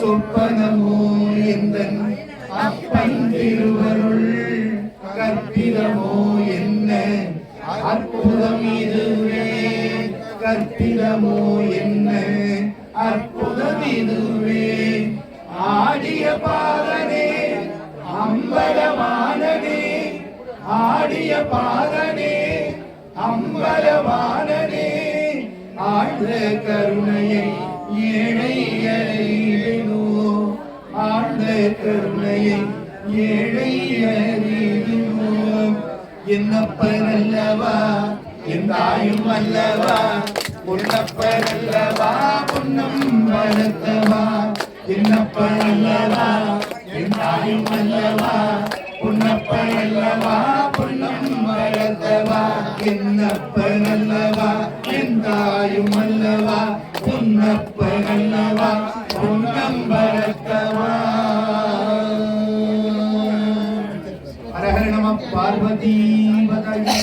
சொப்பனமோ எந்தன் அப்பன் திருவருள் கற்பிதமோ என்ன? அற்புதம் இதுவே கற்பிதமோ என்ன? அற்புதம் இதுவே ஆடிய பாதனே அம்பலமானனே ஆடிய பாதனே அம்பலமானனே. ஆழ்ந்த கருணையை ஏழை கருணையை ஏழை அறிவினோ என்னப்பன் அல்லவா என் தாயும் அல்லவா? பொன்னப்பன் அல்லவா பொன்னம் வளர்த்தவா? என்னப்பன் அல்லவா என் தாயும் அல்லவா? பொன்னப்பன் அல்லவா பொன்னம் வளர்த்தவா? என்னப்பன் அல்லவா என் தாயும் அல்லவா? பொன்னப்பன் அல்லவா பொன்னம் வளர்த்தவா? நம பார்வதி பதயே